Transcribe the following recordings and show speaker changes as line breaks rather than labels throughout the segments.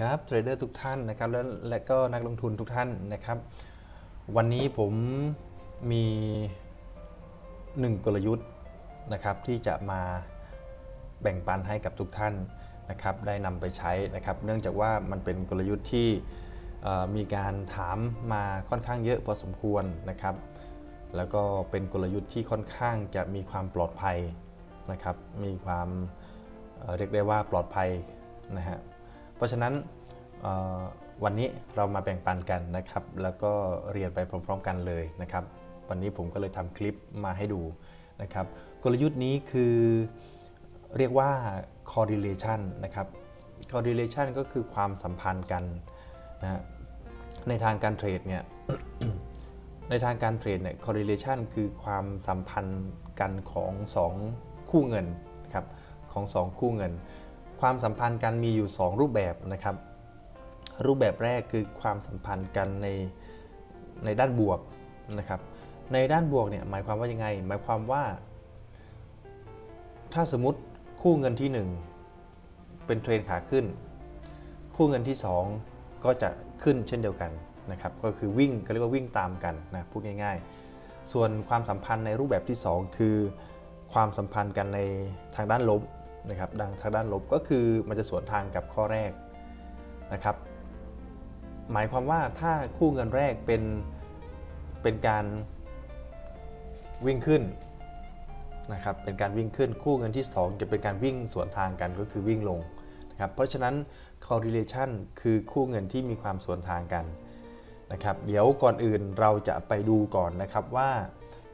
ครับเทรดเดอร์ทุกท่านนะครับและและก็นักลงทุนทุกท่านนะครับ วันนี้ผมมีหนึ่งกลยุทธ์นะครับที่จะมาแบ่งปันให้กับทุกท่านนะครับ ได้นำไปใช้นะครับ เนื่องจากว่ามันเป็นกลยุทธ์ที่มีการถามมาค่อนข้างเยอะพอสมควรนะครับ แล้วก็เป็นกลยุทธ์ที่ค่อนข้างจะมีความปลอดภัยนะครับ มีความเรียกได้ว่าปลอดภัยนะฮะ เพราะฉะนั้นวันนี้เรามาแบ่งปันกันนะครับ แล้วก็เรียนไปพร้อม ๆ กันเลยนะครับ วันนี้ผมก็เลยทำคลิปมาให้ดูนะครับ กลยุทธ์นี้คือเรียกว่า correlation นะครับ correlation ก็คือความสัมพันธ์กันนะฮะในทางการเทรดเนี่ยในทางการเทรดเนี่ย correlation คือความสัมพันธ์กันของ 2 คู่เงินนะครับของ 2 คู่เงิน ความสัมพันธ์กันมีอยู่ 2 รูปแบบนะครับ รูปแบบแรกคือความสัมพันธ์กันในในด้านบวกนะครับ ในด้านบวกเนี่ยหมายความว่ายังไง หมายความว่า ถ้าสมมติคู่เงินที่ 1 เป็นเทรนขาขึ้น คู่เงินที่ 2 ก็จะขึ้นเช่นเดียวกันนะครับ ก็คือวิ่งก็เรียกว่าวิ่งตามกันนะพูดง่าย ๆ ส่วนความสัมพันธ์ในรูปแบบที่ 2 คือ ความสัมพันธ์กันในทางด้านลบ นะครับดังทางด้านลบก็คือมันจะสวนทางกับข้อแรกนะครับ หมายความว่าถ้าคู่เงินแรกเป็นเป็นการวิ่งขึ้นนะครับเป็นการวิ่งขึ้นคู่เงินที่ 2 จะเป็นการวิ่งสวนทางกันก็คือวิ่งลงนะครับเพราะฉะนั้น correlation คือคู่เงินที่มีความสวนทางกันนะครับเดี๋ยวก่อนอื่นเราจะไปดูก่อนนะครับว่า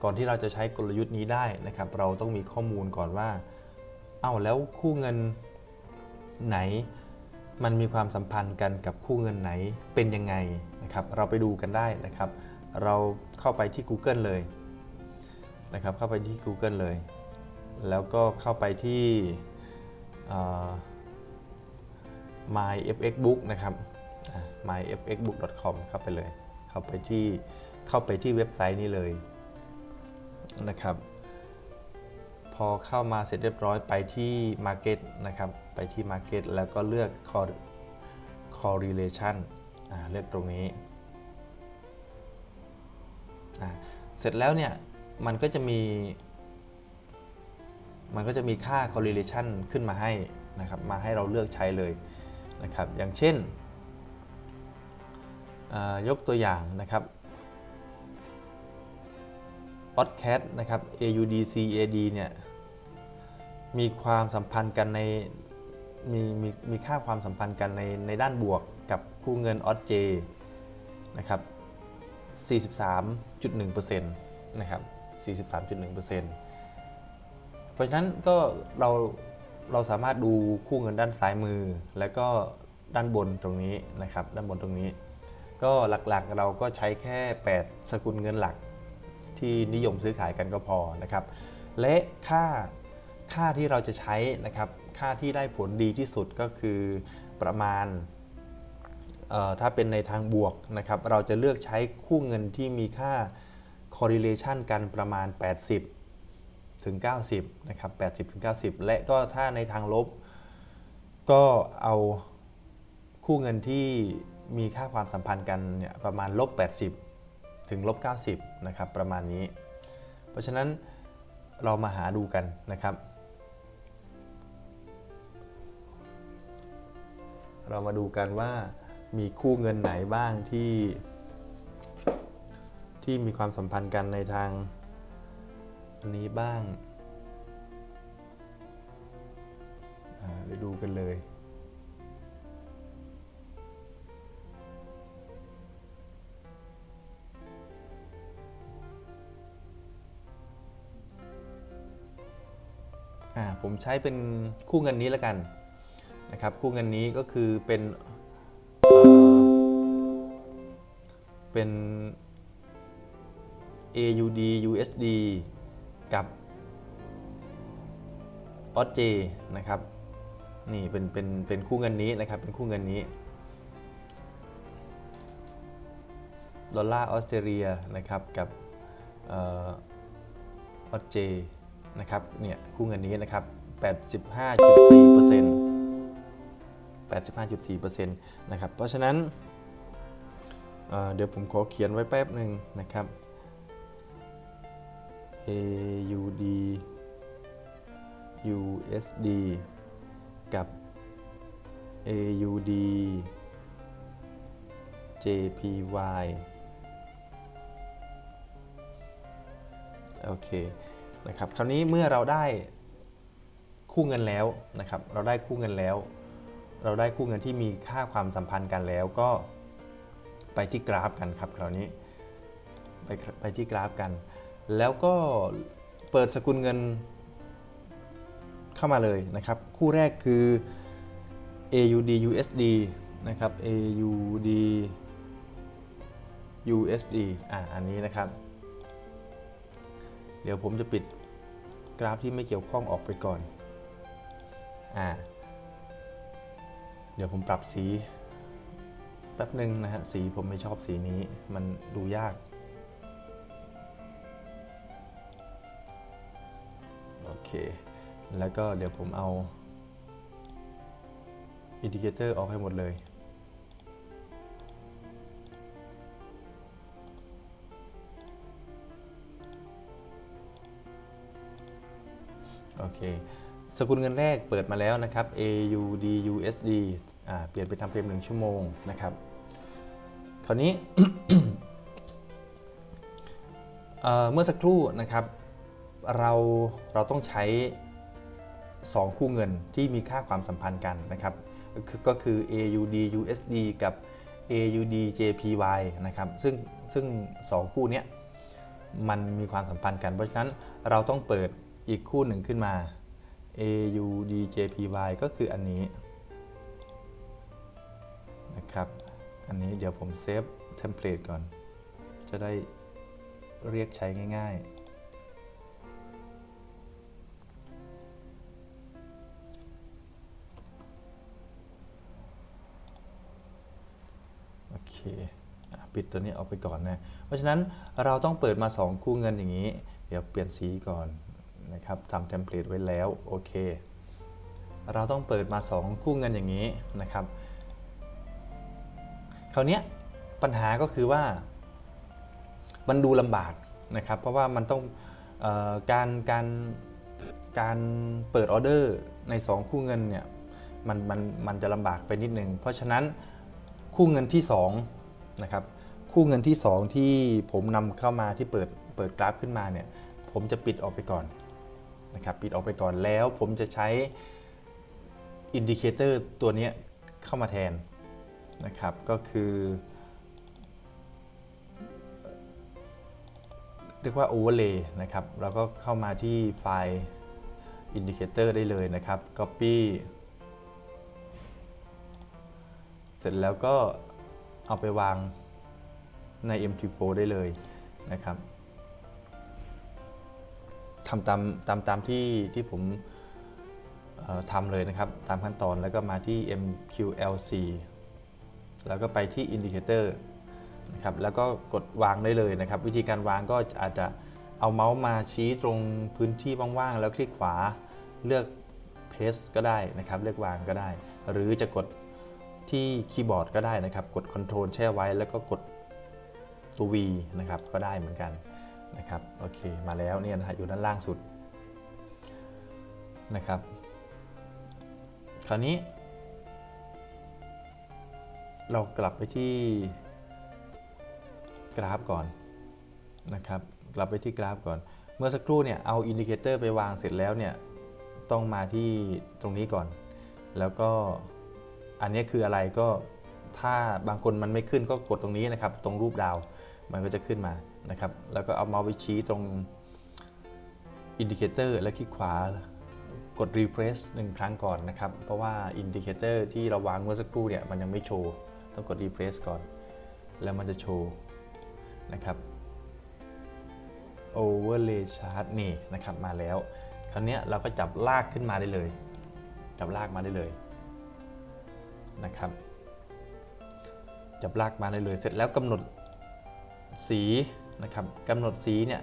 ก่อนที่เราจะใช้กลยุทธ์นี้ได้นะครับ เราต้องมีข้อมูลก่อนว่า เอ้าแล้วคู่เงินไหน มันมีความสัมพันธ์กันกับคู่เงินไหนเป็นยังไงนะครับ เราไปดูกันได้นะครับ เราเข้าไปที่ Google เลยนะครับ เข้าไปที่ Google เลย แล้วก็เข้าไปที่ myfxbook นะครับ myfxbook.com เข้าไปเลย เข้าไปที่เข้าไปที่เว็บไซต์นี้เลยนะครับ พอเข้ามาเสร็จเรียบร้อยไปที่ Market นะครับ ไปที่ Market แล้วก็เลือก correlation เลือกตรงนี้ เสร็จแล้วเนี่ย มันก็จะมี มันก็จะมีค่า correlation ขึ้นมาให้นะครับ มาให้เราเลือกใช้เลยนะครับ อย่างเช่น ยกตัวอย่างนะครับ podcast นะครับ AUDCAD เนี่ย มีความสัมพันธ์กันในมีมีมีค่าความสัมพันธ์กันในในด้านบวกกับคู่เงินออสเจนะครับ 43.1%นะครับ 43.1%เพราะฉะนั้นก็เราเราสามารถดูคู่เงินด้านซ้ายมือ แล้วก็ด้านบนตรงนี้นะครับ ด้านบนตรงนี้ ก็หลักๆเราก็ใช้แค่ 8 สกุลเงินหลักที่นิยมซื้อขายกันก็พอนะครับ และค่า ค่าที่เราจะใช้นะครับค่าที่ได้ผลดีที่สุดก็คือประมาณถ้าเป็นในทางบวกนะครับเราจะเลือกใช้คู่เงินที่มีค่า correlation กันประมาณ 80 ถึง 90 นะครับ 80 ถึง 90 และก็ถ้าในทางลบ ก็เอาคู่เงินที่มีค่าความสัมพันธ์กันเนี่ยประมาณลบ 80 ถึงลบ 90 นะครับ ประมาณนี้ เพราะฉะนั้นเรามาหาดูกันนะครับ เรามาดูกันว่ามีคู่เงินไหนบ้างที่ ที่มีความสัมพันธ์กันในทางอันนี้บ้างไปดูกันเลยอ่าผมใช้เป็นคู่เงินนี้แล้วกัน นะครับคู่เงินนี้ก็คือเป็นเป็น AUD USD กับออสเจนะครับนี่เป็นเป็นเป็นคู่เงินนี้นะครับเป็นคู่เงินนี้ดอลลาร์ออสเตรเลียนะครับกับออสเจนะครับเนี่ยคู่เงินนี้นะครับ 85.4%น 85.4%นะครับ เพราะฉะนั้นเเดี๋ยวผมขอเขียนไว้แป๊บหนึ่งนะครับ AUD USD กับ AUD JPY โอเคนะครับ คราวนี้เมื่อเราได้คู่เงินแล้วนะครับ เราได้คู่เงินแล้ว เราได้คู่เงินที่มีค่าความสัมพันธ์กันแล้วก็ไปที่กราฟกันครับคราวนี้ไปไปที่กราฟกัน แล้วก็เปิดสกุลเงินเข้ามาเลยนะครับ คู่แรกคือ AUD USD นะครับ AUD USD อ่าอันนี้นะครับ เดี๋ยวผมจะปิดกราฟที่ไม่เกี่ยวข้องออกไปก่อน อ่า เดี๋ยวผมปรับสีแป๊บหนึ่งนะฮะ สีผมไม่ชอบสีนี้ มันดูยาก โอเค แล้วก็เดี๋ยวผมเอาอินดิเคเตอร์ออกให้หมดเลย โอเค สกุลเงินแรกเปิดมาแล้วนะครับ AUD USD เปลี่ยนไปทำเฟรมหนึ่งชั่วโมงนะครับ คราวนี้เอ่อเมื่อสักครู่นะครับเราเราต้องใช้ 2 คู่เงินที่มีค่าความสัมพันธ์กันนะครับ ก็คือ AUD USD กับ AUD JPY นะครับซึ่งซึ่ง 2 คู่นี้มันมีความสัมพันธ์กัน เพราะฉะนั้นเราต้องเปิดอีกคู่หนึ่งขึ้นมา AUD JPY ก็คืออันนี้นะครับ อันนี้เดี๋ยวผมเซฟเทมเพลตก่อน จะได้เรียกใช้ง่ายๆ โอเคปิดตัวนี้ออกไปก่อนนะ เพราะฉะนั้นเราต้องเปิดมา 2 คู่เงินอย่างนี้ เดี๋ยวเปลี่ยนสีก่อน นะครับทำเทมเพลตไว้แล้วโอเค เราต้องเปิดมา 2 คู่เงินอย่างนี้นะครับ คราวเนี้ยปัญหาก็คือว่า มันดูลำบากนะครับ เพราะว่ามันต้องออการการการเปิดออเดอร์ใน 2 คู่เงินเนี่ยมันมันมันจะลำบากไปนิดนึง เพราะฉะนั้นคู่เงินที่2นะครับคู่เงินที่ 2 ที่ผมนำเข้ามาที่เปิดเปิดกราฟขึ้นมาเนี่ยผมจะปิดออกไปก่อน นะครับปิดออกไปก่อนแล้วผมจะใช้อินดิเคเตอร์ตัวนี้เข้ามาแทนนะครับก็คือเรียกว่า overlay นะครับเราก็เข้ามาที่ไฟล์ indicator ได้เลยนะครับ copy เสร็จแล้วก็เอาไปวางใน MT4 ได้เลยนะครับ ทำตามตามตามที่ที่ผมทำเลยนะครับ ตามขั้นตอนแล้วก็มาที่ MQLC แล้วก็ไปที่ Indicator นะครับแล้วก็กดวางได้เลยนะครับ วิธีการวางก็อาจจะเอาเมาส์มาชี้ตรงพื้นที่ว่างๆ แล้วคลิกขวาเลือก paste ก็ได้นะครับ เลือกวางก็ได้ หรือจะกดที่คีย์บอร์ดก็ได้นะครับ กด Ctrl แช่ไว้แล้วก็กดตัว V นะครับก็ได้เหมือนกัน นะครับโอเคมาแล้วเนี่ยนะฮะอยู่ด้านล่างสุดนะครับ คราวนี้ เรากลับไปที่กราฟก่อนนะครับกลับไปที่กราฟก่อน เมื่อสักครู่เนี่ยเอาอินดิเคเตอร์ไปวางเสร็จแล้วเนี่ยต้องมาที่ตรงนี้ก่อน แล้วก็อันนี้คืออะไรก็ถ้าบางคนมันไม่ขึ้นก็กดตรงนี้นะครับ ตรงรูปดาวมันก็จะขึ้นมา นะครับ แล้วก็เอาเมาส์ไปชี้ตรงอินดิเคเตอร์และคลิกขวากด refresh หนึ่งครั้งก่อนนะครับ เพราะว่าอินดิเคเตอร์ที่เราวางเมื่อสักครู่เนี่ยมันยังไม่โชว์ ต้องกด refresh ก่อน แล้วมันจะโชว์นะครับ overlay chart นี่นะครับมาแล้ว คราวนี้เราก็จับลากขึ้นมาได้เลย จับลากมาได้เลยนะครับ จับลากมาได้เลย เสร็จแล้วกำหนดสี นะครับกำหนดสีเนี่ย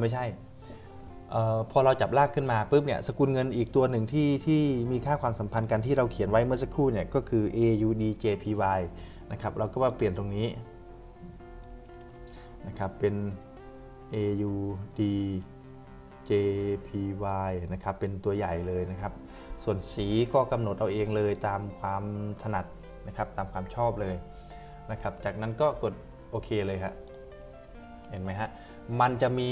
ไม่ใช่พอเราจับลากขึ้นมาปุ๊บเนี่ยสกุลเงินอีกตัวหนึ่งที่ที่มีค่าความสัมพันธ์กันที่เราเขียนไว้เมื่อสักครู่เนี่ยก็คือ AUD JPY นะครับเราก็มาเปลี่ยนตรงนี้นะครับเป็น AUD JPY นะครับเป็นตัวใหญ่เลยนะครับ ส่วนสีก็กำหนดเอาเองเลยตามความถนัดนะครับตามความชอบเลยนะครับจากนั้นก็กดโอเคเลยครับ เห็นไหมฮะ มันจะมี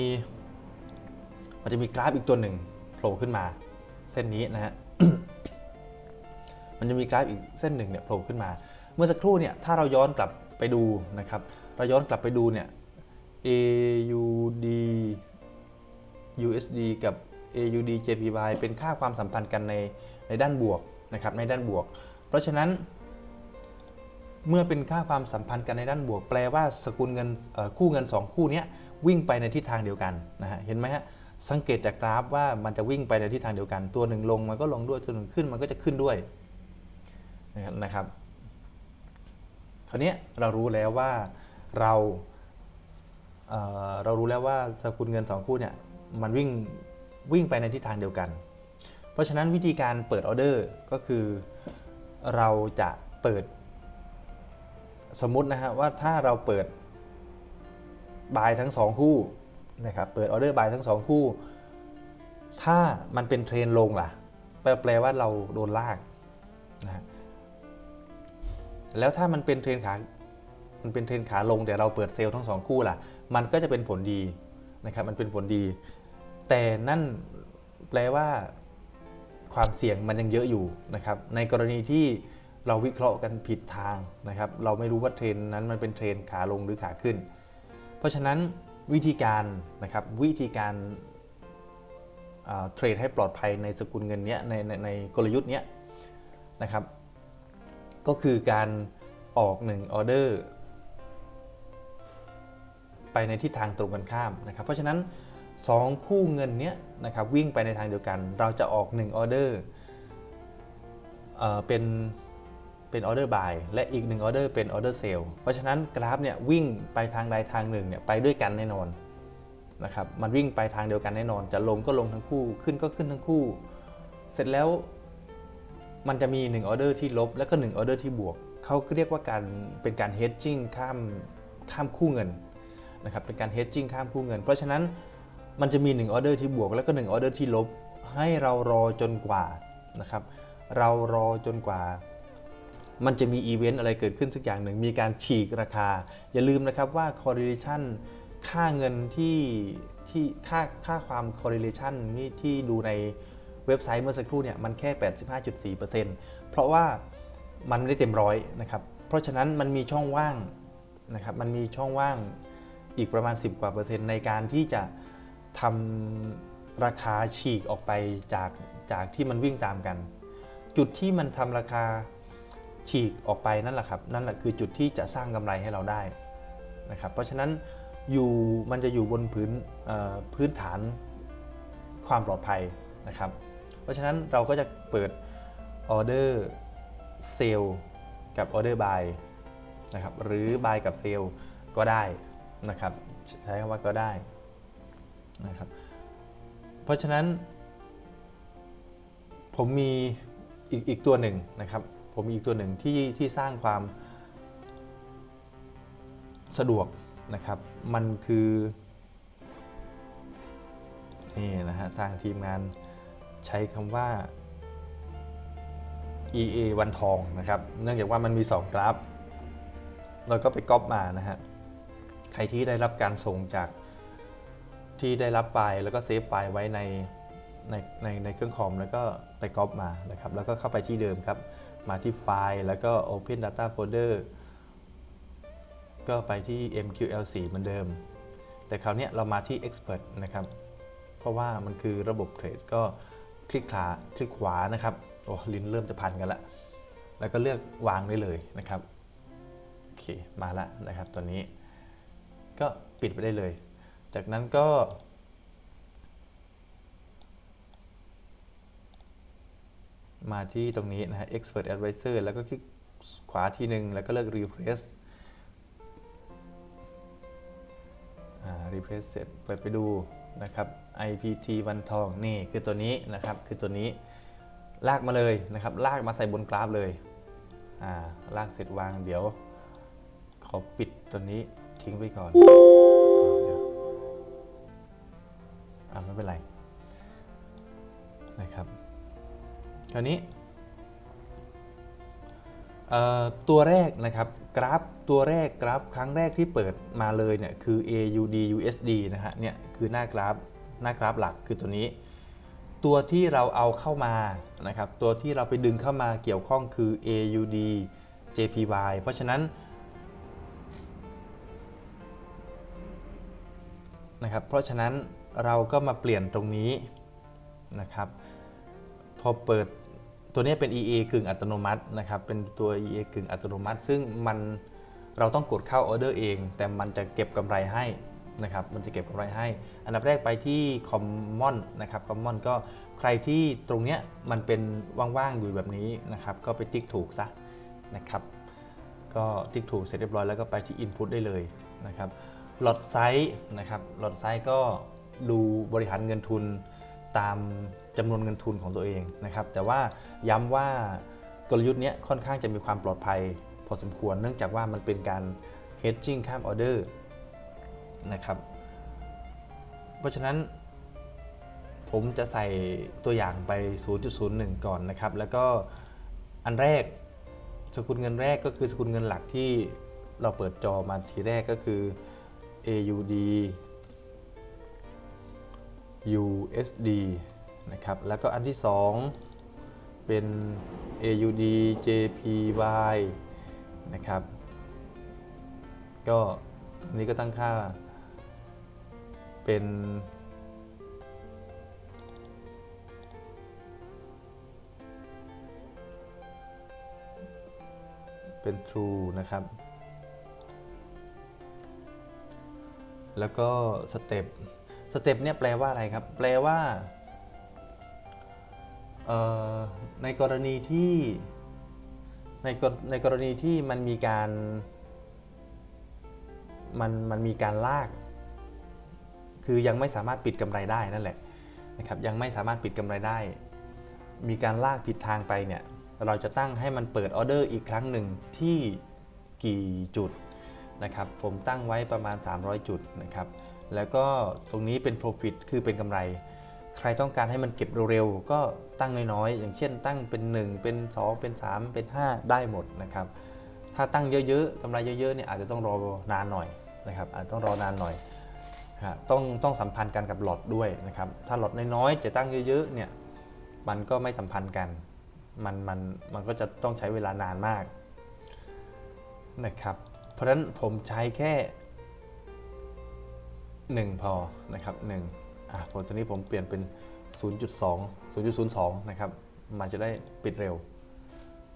มันจะมีกราฟอีกตัวหนึ่งโผล่ขึ้นมา เส้นนี้นะฮะ มันจะมีกราฟอีกเส้นหนึ่งเนี่ยโผล่ขึ้นมา เมื่อสักครู่เนี่ยถ้าเราย้อนกลับไปดูนะครับ เราย้อนกลับไปดูเนี่ย AUD USD กับ AUD JPY เป็นค่าความสัมพันธ์กันในในด้านบวกนะครับในด้านบวก เพราะฉะนั้น เมื่อเป็นค่าความสัมพันธ์กันในด้านบวก แปลว่าสกุลเงินคู่เงิน 2 คู่นี้วิ่งไปในทิศทางเดียวกันนะฮะเห็นไหมฮะสังเกตจากกราฟว่ามันจะวิ่งไปในทิศทางเดียวกัน ตัวหนึ่งลงมันก็ลงด้วยตัวหนึ่งขึ้นมันก็จะขึ้นด้วยนะครับคราวนี้เรารู้แล้วว่าเราเเรารู้แล้วว่าสกุลเงินสองคู่เนี่ยมันวิ่งวิ่งไปในทิศทางเดียวกัน เพราะฉะนั้นวิธีการเปิดออเดอร์ก็คือเราจะเปิด สมมตินะฮะว่าถ้าเราเปิดบายทั้งสองคู่นะครับเปิดออเดอร์บายทั้งสองคู่ ถ้ามันเป็นเทรนลงล่ะ แปลว่าเราโดนลากนะฮะแล้วถ้ามันเป็นเทรนขามันเป็นเทรนขาลงแต่เราเปิดเซลล์ทั้งสองคู่ล่ะ มันก็จะเป็นผลดีนะครับ มันเป็นผลดี แต่นั่นแปลว่าความเสี่ยงมันยังเยอะอยู่นะครับ ในกรณีที่ เราวิเคราะห์กันผิดทางนะครับ เราไม่รู้ว่าเทรนนั้นมันเป็นเทรนขาลงหรือขาขึ้น เพราะฉะนั้นวิธีการนะครับวิธีการเทรดให้ปลอดภัยในสกุลเงินเนี้ยในในในกลยุทธ์เนี้ยนะครับ ก็คือการออก1ออเดอร์ไปในทิศทางตรงกันข้ามนะครับ เพราะฉะนั้น 2 คู่เงินเนี้ยนะครับวิ่งไปในทางเดียวกัน เราจะออก1ออเดอร์เป็น เป็นออเดอร์บายและอีก1ออเดอร์เป็นออเดอร์เซลเพราะฉะนั้นกราฟเนี่ยวิ่งไปทางใดทางหนึ่งเนี่ยไปด้วยกันแน่นอนนะครับมันวิ่งไปทางเดียวกันแน่นอน จะลงก็ลงทั้งคู่ขึ้นก็ขึ้นทั้งคู่ เสร็จแล้วมันจะมี1ออเดอร์ที่ลบแล้วก็1ออเดอร์ที่บวกเขาเรียกว่าการเป็นการ hedging ข้ามข้ามคู่เงินนะครับเป็นการ hedging ข้ามคู่เงิน เพราะฉะนั้นมันจะมี1ออเดอร์ที่บวกแล้วก็1ออเดอร์ที่ลบให้เรารอจนกว่านะครับเรารอจนกว่า มันจะมีอีเวนต์อะไรเกิดขึ้นสักอย่างหนึ่ง มีการฉีกราคา อย่าลืมนะครับว่า correlation ค่าเงินที่ที่ค่าค่าความ correlation นี่ที่ดูในเว็บไซต์เมื่อสักครู่เนี่ยมันแค่ 85.4%เพราะว่ามันไม่ได้เต็มร้อยนะครับเพราะฉะนั้นมันมีช่องว่างนะครับมันมีช่องว่างอีกประมาณ 10 กว่าเปอร์เซ็นต์ในการที่จะทำราคาฉีกออกไปจากจากที่มันวิ่งตามกัน จุดที่มันทำราคา ฉีกออกไปนั่นแหละครับนั่นแหละคือจุดที่จะสร้างกำไรให้เราได้นะครับเพราะฉะนั้นอยู่มันจะอยู่บนพื้นพื้นฐานความปลอดภัยนะครับ เพราะฉะนั้นเราก็จะเปิดออเดอร์เซลกับออเดอร์บายนะครับหรือบายกับเซลก็ได้นะครับใช้คำว่าก็ได้นะครับเพราะฉะนั้นผมมีอีกอีกตัวหนึ่งนะครับ ผมมีอีกตัวหนึ่งที่ที่สร้างความสะดวกนะครับ มันคือนี่นะฮะทางทีมงานใช้คำว่า EA วันทองนะครับ เนื่องจากว่ามันมี 2 กราฟ เราก็ไปก๊อปมานะฮะ ใครที่ได้รับการส่งจากที่ได้รับไฟล์แล้วก็เซฟไฟล์ไว้ในในในในเครื่องคอมแล้วก็ไปก๊อปมานะครับ แล้วก็เข้าไปที่เดิมครับ มาที่ไฟล์แล้วก็ Open Data Folder ก็ไปที่ MQL4 เหมือนเดิม แต่คราวนี้เรามาที่ Expert นะครับ เพราะว่ามันคือระบบเทรดก็คลิกขวาคลิกขวานะครับ โอ้ลิ้นเริ่มจะพันกันละ แล้วก็เลือกวางได้เลยนะครับ โอเค มาแล้วนะครับตัวนี้ ก็ปิดไปได้เลย จากนั้นก็ มาที่ตรงนี้นะฮะ Expert Advisor แล้วก็คลิกขวาทีหนึ่งแล้วก็เลือก Refresh อ่า Refresh เสร็จเปิดไปดูนะครับ IPT วันทองนี่คือตัวนี้นะครับ คือตัวนี้ลากมาเลยนะครับ ลากมาใส่บนกราฟเลยอ่าลากเสร็จวางเดี๋ยว ขอปิดตัวนี้ทิ้งไว้ก่อนอ่าไม่เป็นไรนะครับ คราวนี้ตัวแรกนะครับกราฟตัวแรกกราฟครั้งแรกที่เปิดมาเลยเนี่ยคือ AUD USD นะฮะเนี่ยคือหน้ากราฟหน้ากราฟหลักคือตัวนี้ ตัวที่เราเอาเข้ามานะครับตัวที่เราไปดึงเข้ามาเกี่ยวข้องคือ AUD JPY เพราะฉะนั้นนะครับเพราะฉะนั้นเราก็มาเปลี่ยนตรงนี้นะครับพอเปิด ตัวนี้เป็น EA กึ่งอัตโนมัตินะครับเป็นตัว EA กึ่งอัตโนมัติ ซึ่งมันเราต้องกดเข้าออเดอร์เอง แต่มันจะเก็บกำไรให้นะครับมันจะเก็บกำไรให้ อันดับแรกไปที่ Common นะครับ Common ก็ใครที่ตรงเนี้ยมันเป็นว่างๆอยู่แบบนี้นะครับก็ไปติ๊กถูกซะนะครับก็ติ๊กถูกเสร็จเรียบร้อยแล้วก็ไปที่ Input ได้เลยนะครับลอตไซส์นะครับลอตไซส์ก็ดูบริหารเงินทุนตาม จำนวนเงินทุนของตัวเองนะครับ แต่ว่าย้ำว่ากลยุทธ์นี้ค่อนข้างจะมีความปลอดภัยพอสมควร เนื่องจากว่ามันเป็นการ hedging ข้ามออเดอร์นะครับ เพราะฉะนั้นผมจะใส่ตัวอย่างไป 0.01 ก่อนนะครับ แล้วก็อันแรกสกุลเงินแรกก็คือสกุลเงินหลักที่เราเปิดจอมาทีแรกก็คือ AUD USD นะครับ แล้วก็อันที่ 2 เป็น AUD JPY นะครับ ก็อันนี้ก็ตั้งค่าเป็น เป็น true นะครับ แล้วก็สเต็ปสเต็ปเนี่ยแปลว่าอะไรครับ แปลว่า ในกรณีที่ในกรในกรณีที่มันมีการมันมันมีการลาก คือยังไม่สามารถปิดกำไรได้นั่นแหละนะครับยังไม่สามารถปิดกำไรได้ มีการลากผิดทางไปเนี่ยเราจะตั้งให้มันเปิดออเดอร์อีกครั้งหนึ่งที่กี่จุดนะครับผมตั้งไว้ประมาณ 300 จุดนะครับแล้วก็ตรงนี้เป็น profit คือเป็นกำไร ใครต้องการให้มันเก็บเร็วๆ ก็ตั้งน้อยๆ อย่างเช่น ตั้งเป็น 1 เป็น 2 เป็น 3 เป็น 5 ได้หมดนะครับ ถ้าตั้งเยอะๆกำไรเยอะๆเนี่ยอาจจะต้องรอนานหน่อยนะครับ อาจต้องรอนานหน่อยต้องต้องสัมพันธ์กันกับหลอดด้วยนะครับ ถ้าหลอดน้อยๆ จะตั้งเยอะๆ เนี่ย มันก็ไม่สัมพันธ์กัน มันมันมันก็จะต้องใช้เวลานานมากนะครับ เพราะฉะนั้นผมใช้แค่ 1 พอนะครับ1อะ ผมตัวนี้ผมเปลี่ยนเป็น 0.2 0.02 นะครับ มันจะได้ปิดเร็ว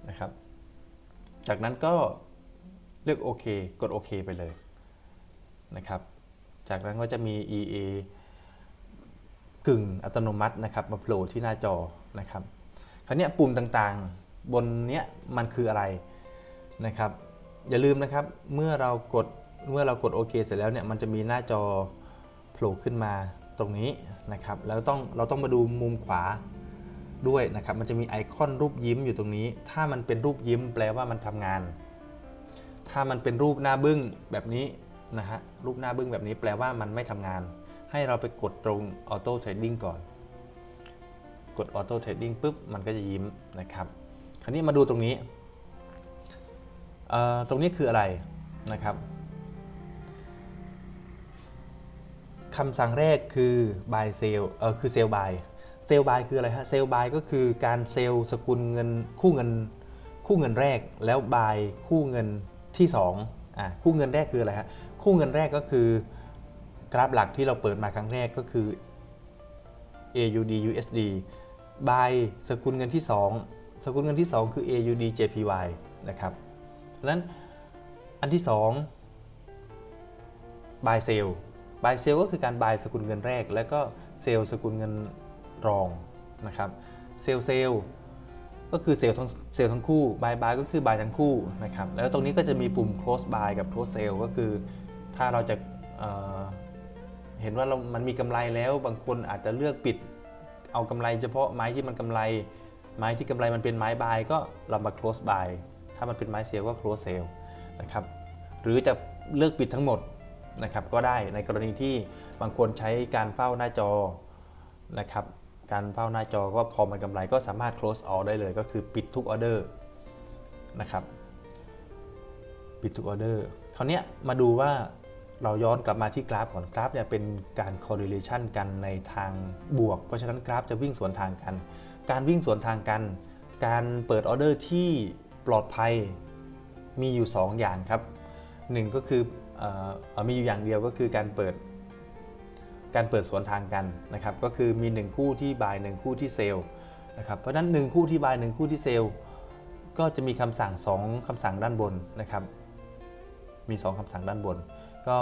นะครับ จากนั้นก็เลือกโอเค กดโอเคไปเลยนะครับ จากนั้นก็จะมี EA กึ่งอัตโนมัตินะครับ มาโผล่ที่หน้าจอนะครับ คราวนี้ปุ่มต่างๆ บนเนี้ยมันคืออะไรนะครับ อย่าลืมนะครับ เมื่อเรากด เมื่อเรากดโอเคเสร็จแล้วเนี่ย มันจะมีหน้าจอโผล่ขึ้นมา ตรงนี้นะครับแล้วต้องเราต้องมาดูมุมขวาด้วยนะครับมันจะมีไอคอนรูปยิ้มอยู่ตรงนี้ ถ้ามันเป็นรูปยิ้มแปลว่ามันทำงาน ถ้ามันเป็นรูปหน้าบึ้งแบบนี้นะฮะรูปหน้าบึ้งแบบนี้แปลว่ามันไม่ทำงาน ให้เราไปกดตรงออโต้เทรดดิ้งก่อน กดออโต้เทรดดิ้งปุ๊บมันก็จะยิ้มนะครับคราวนี้มาดูตรงนี้ตรงนี้คืออะไรนะครับ คำสั่งแรกคือ buy sell เออคือ sell buy sell buy คืออะไรฮะ sell buy ก็คือการเซลล์สกุลเงินคู่เงิน คู่เงินแรกแล้ว buy คู่เงินที่2อ่าคู่เงินแรกคืออะไรฮะคู่เงินแรกก็คือกราฟหลักที่เราเปิดมาครั้งแรกก็คือ AUD USD buy สกุลเงินที่ 2 สกุลเงินที่ 2 คือ AUD JPY นะครับเพราะนั้นอันที่ 2 buy sell buy sell ก็คือการ buy สกุลเงินแรก แล้วก็ sell สกุลเงินรองนะครับ sell sell ก็คือเซลทั้งเซลทั้งคู่ buy buy ก็คือ buy ทั้งคู่นะครับแล้วตรงนี้ก็จะมีปุ่ม close buy กับ close sell ก็คือถ้าเราจะเเห็นว่าเรามันมีกำไรแล้วบางคนอาจจะเลือกปิดเอากำไรเฉพาะไม้ที่มันกำไร ไม้ที่กำไรมันเป็นไม้บายก็เรามา close buy ถ้ามันเป็นไม้เซลก็ close sale นะครับหรือจะเลือกปิดทั้งหมด นะครับก็ได้ในกรณีที่บางคนใช้การเฝ้าหน้าจอนะครับการเฝ้าหน้าจอก็พอมันกำไรก็สามารถ close all ได้เลย ก็คือปิดทุกออเดอร์นะครับปิดทุกออเดอร์คราวนี้มาดูว่าเราย้อนกลับมาที่กราฟก่อนกราฟเนี่ยเป็นการ correlation กันในทางบวก เพราะฉะนั้นกราฟจะวิ่งสวนทางกัน การวิ่งสวนทางกัน การเปิดออเดอร์ที่ปลอดภัยมีอยู่ 2 อย่างครับหนึ่งก็คือ มีอยู่อย่างเดียวก็คือการเปิดการเปิดสวนทางกันนะครับก็คือมี 1 คู่ที่บาย 1 คู่ที่เซลล์นะครับเพราะฉะนั้น 1 คู่ที่บาย 1 คู่ที่เซลล์ก็จะมีคำสั่ง 2คำสั่งด้านบนนะครับ มี 2คำสั่งด้านบน ก็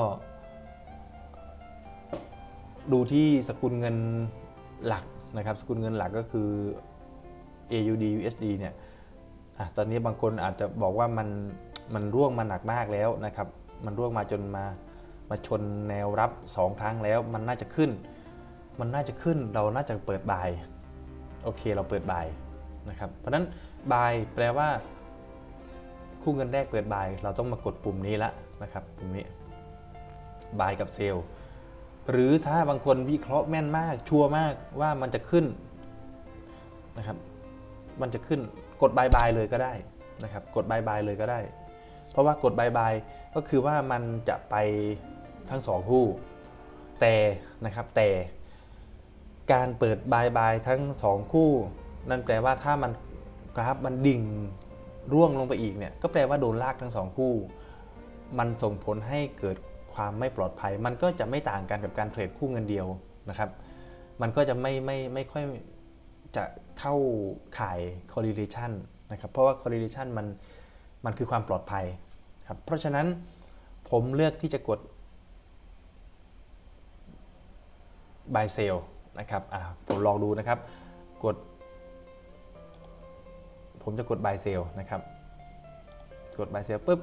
ดูที่สกุลเงินหลักนะครับ สกุลเงินหลักก็คือ AUD USD เนี่ยอตอนนี้บางคนอาจจะบอกว่ามันมันร่วงมาหนักมากแล้วนะครับ มันร่วงมาจนมามาชนแนวรับ2ครั้งแล้ว มันน่าจะขึ้น มันน่าจะขึ้นเราน่าจะเปิดบายโอเคเราเปิดบายนะครับ เพราะนั้นบายแปลว่า คู่เงินแรกเปิดบาย เราต้องมากดปุ่มนี้ละนะครับปุ่มนี้บายกับเซลล์หรือถ้าบางคนวิเคราะห์แม่นมาก ชัวร์มากว่ามันจะขึ้นนะครับ มันจะขึ้นกดบายบายเลยก็ได้นะครับ กดบายบายเลยก็ได้ เพราะว่ากดบายบาย ก็คือว่ามันจะไปทั้งสองคู่แต่นะครับแต่การเปิดบายบายทั้งสองคู่ นั่นแปลว่าถ้ามันกราฟมันดิ่งร่วงลงไปอีกเนี่ยก็แปลว่าโดนลากทั้งสองคู่ มันส่งผลให้เกิดความไม่ปลอดภัย มันก็จะไม่ต่างกันกับการเทรดคู่เงินเดียวนะครับ มันก็จะไม่ไม่ไม่ค่อยจะเข้าข่าย correlation นะครับเพราะว่า correlation มันมันคือความปลอดภัย ครับ เพราะฉะนั้นผมเลือกที่จะกด buy sell นะครับผมลองดูนะครับ กด ผมจะกด buy sell นะครับ กด buy sell ปุ๊บ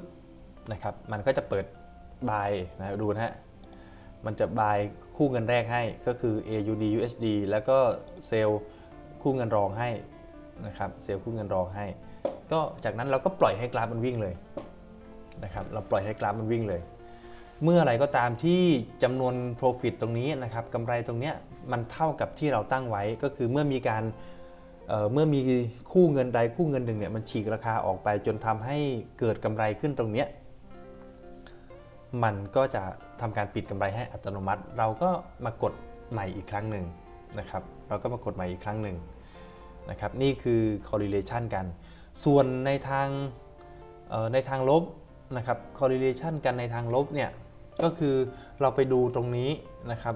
นะครับ มันก็จะเปิด buy นะครับดูนะฮะ มันจะ buy คู่เงินแรกให้ก็คือ AUD USD แล้วก็เซลล์คู่เงินรองให้นะครับ เซลล์คู่เงินรองให้ ก็จากนั้นเราก็ปล่อยให้กราฟมันวิ่งเลย นะครับเราปล่อยให้กราฟมันวิ่งเลย เมื่อไรก็ตามที่จำนวน profit ตรงนี้นะครับกำไรตรงเนี้ยมันเท่ากับที่เราตั้งไว้ก็คือเมื่อมีการเเมื่อมีคู่เงินใดคู่เงินหนึ่งเนี่ยมันฉีกราคาออกไปจนทำให้เกิดกำไรขึ้นตรงเนี้ยมันก็จะทำการปิดกำไรให้อัตโนมัติ เราก็มากดใหม่อีกครั้งหนึ่งนะครับ เราก็มากดใหม่อีกครั้งหนึ่งนะครับ นี่คือ correlation กัน ส่วนในทางในทางลบ นะครับ correlation กันในทางลบเนี่ยก็คือเราไปดูตรงนี้นะครับ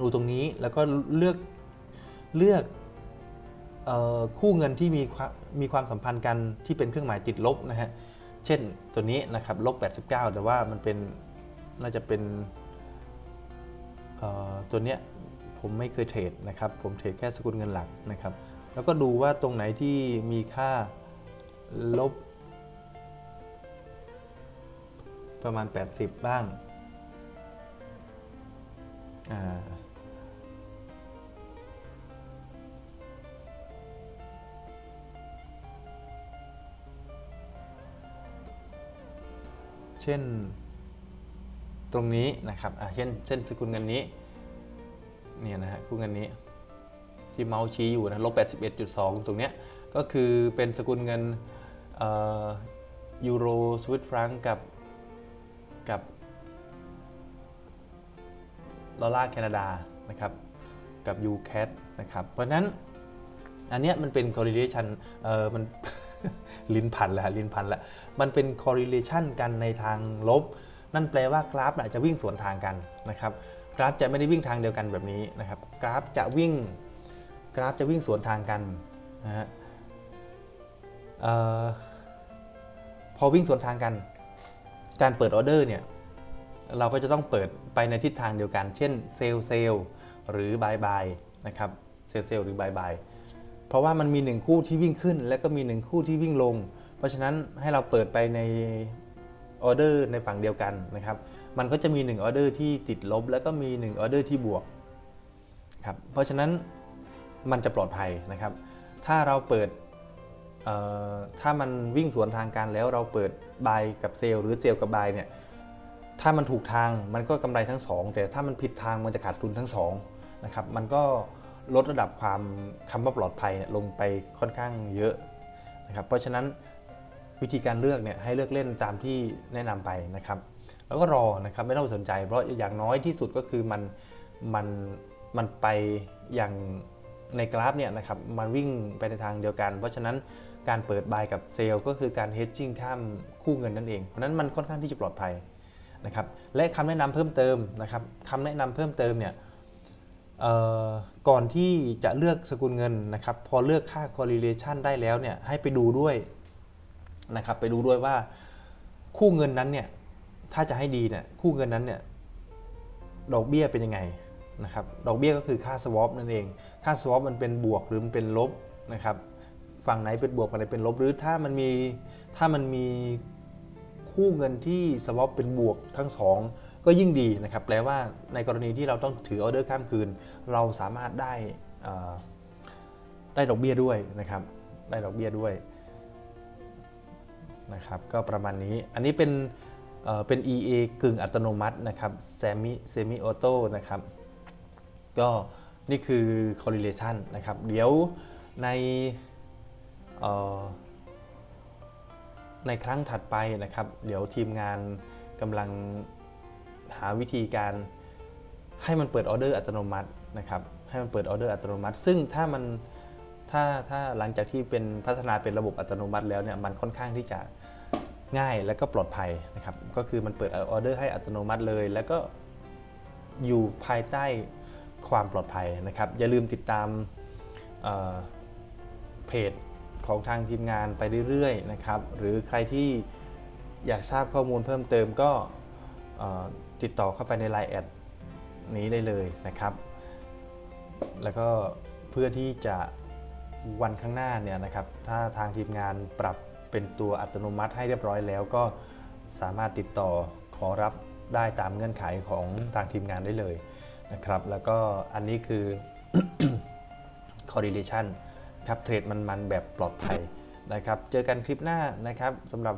ดูตรงนี้แล้วก็เลือกเลือกออคู่เงินที่มีมีความสัมพันธ์กันที่เป็นเครื่องหมายติดลบนะฮะ เช่นตัวนี้นะครับลบ89 แต่ว่ามันเป็นน่าจะเป็นตัวเนี้ยผมไม่เคยเทรดนะครับ ผมเทรดแค่สกุลเงินหลักนะครับ แล้วก็ดูว่าตรงไหนที่มีค่าลบ ประมาณ 80 บ้างเช่นตรงนี้นะครับเช่นเช่นสกุลเงินนี้เนี่ยนะฮะคู่เงินนี้ที่เมาส์ชี้อยู่นะลบ81.2 ตรงเนี้ยก็คือเป็นสกุลเงินยูโรสวิตฟรังกับกับ ดอลลาร์แคนาดานะครับกับ UCAT นะครับเพราะนั้นอันเนี้ยมันเป็น correlation เออมันลิ้นพันแล้วลิ้นพันแล้วมันเป็น correlation กันในทางลบ นั่นแปลว่ากราฟอาจจะวิ่งสวนทางกันนะครับกราฟจะไม่ได้วิ่งทางเดียวกันแบบนี้นะครับกราฟจะวิ่งกราฟจะวิ่งสวนทางกันนะฮะเออพอวิ่งสวนทางกัน การเปิดออเดอร์เนี่ย เราก็จะต้องเปิดไปในทิศทางเดียวกัน เช่นเซลเซลหรือบายบายนะครับเซลเซลหรือบายบายเพราะว่ามันมีหนึ่งคู่ที่วิ่งขึ้น และก็มีหนึ่งคู่ที่วิ่งลง เพราะฉะนั้นให้เราเปิดไปในออเดอร์ในฝั่งเดียวกันนะครับ มันก็จะมี1ออเดอร์ที่ติดลบ แล้วก็มี1ออเดอร์ที่บวกครับเพราะฉะนั้นมันจะปลอดภัยนะครับ ถ้าเราเปิดถ้ามันวิ่งสวนทางกันแล้วเราเปิดบายกับเซลล์หรือเซลล์กับบายเนี่ย ถ้ามันถูกทางมันก็กำไรทั้งสองแต่ถ้ามันผิดทางมันจะขาดทุนทั้งสองนะครับมันก็ลดระดับความคำว่าปลอดภัยลงไปค่อนข้างเยอะนะครับเพราะฉะนั้นวิธีการเลือกเนี่ยให้เลือกเล่นตามที่แนะนำไปนะครับ แล้วก็รอนะครับไม่ต้องสนใจ เพราะอย่างน้อยที่สุดก็คือมันมันมันไปอย่างในกราฟเนี่ยนะครับมันวิ่งไปในทางเดียวกัน เพราะฉะนั้นการเปิดบายกับเซลล์ก็คือการเฮดจิ้งข้ามคู่เงินนั่นเองเพราะนั้นมันค่อนข้างที่จะปลอดภัย นะครับและคำแนะนำเพิ่มเติมนะครับคำแนะนำเพิ่มเติมเนี่ยก่อนที่จะเลือกสกุลเงินนะครับพอเลือกค่า correlation ได้แล้วเนี่ยให้ไปดูด้วยนะครับไปดูด้วยว่าคู่เงินนั้นเนี่ยถ้าจะให้ดีเนี่ยคู่เงินนั้นเนี่ยดอกเบี้ยเป็นยังไงนะครับดอกเบี้ยก็คือค่า swap นั่นเอง ค่า swap มันเป็นบวกหรือมันเป็นลบนะครับฝั่งไหนเป็นบวกฝั่งไหนเป็นลบหรือถ้ามันมีถ้ามันมี คู่เงินที่ swap เป็นบวกทั้งสองก็ยิ่งดีนะครับแปลว่าในกรณีที่เราต้องถือออเดอร์ข้ามคืน เราสามารถได้ได้ดอกเบี้ยด้วยนะครับ ได้ดอกเบี้ยด้วยนะครับก็ประมาณนี้อันนี้เป็นเเป็น EA กึ่งอัตโนมัตินะครับ Semi Semi Auto นะครับก็นี่คือ correlation นะครับ เดี๋ยวใน ในครั้งถัดไปนะครับ เดี๋ยวทีมงานกำลังหาวิธีการให้มันเปิดออเดอร์อัตโนมัตินะครับให้มันเปิดออเดอร์อัตโนมัติ ซึ่งถ้ามันถ้าถ้าหลังจากที่เป็นพัฒนาเป็นระบบอัตโนมัติแล้วเนี่ยมันค่อนข้างที่จะง่ายและก็ปลอดภัยนะครับก็คือมันเปิดออเดอร์ให้อัตโนมัติเลย แล้วก็อยู่ภายใต้ความปลอดภัยนะครับ อย่าลืมติดตามเเพจ ของทางทีมงานไปเรื่อยๆนะครับหรือใครที่อยากทราบข้อมูลเพิ่มเติมก็ติดต่อเข้าไปใน Line แอดนี้ได้เลยนะครับ แล้วก็เพื่อที่จะวันข้างหน้าเนี่ยนะครับ ถ้าทางทีมงานปรับเป็นตัวอัตโนมัติให้เรียบร้อยแล้วก็สามารถติดต่อขอรับได้ตามเงื่อนไขของทางทีมงานได้เลยนะครับ แล้วก็อันนี้คือ correlation ครับเทรดมันๆแบบปลอดภัยนะครับ เจอกันคลิปหน้านะครับสำหรับ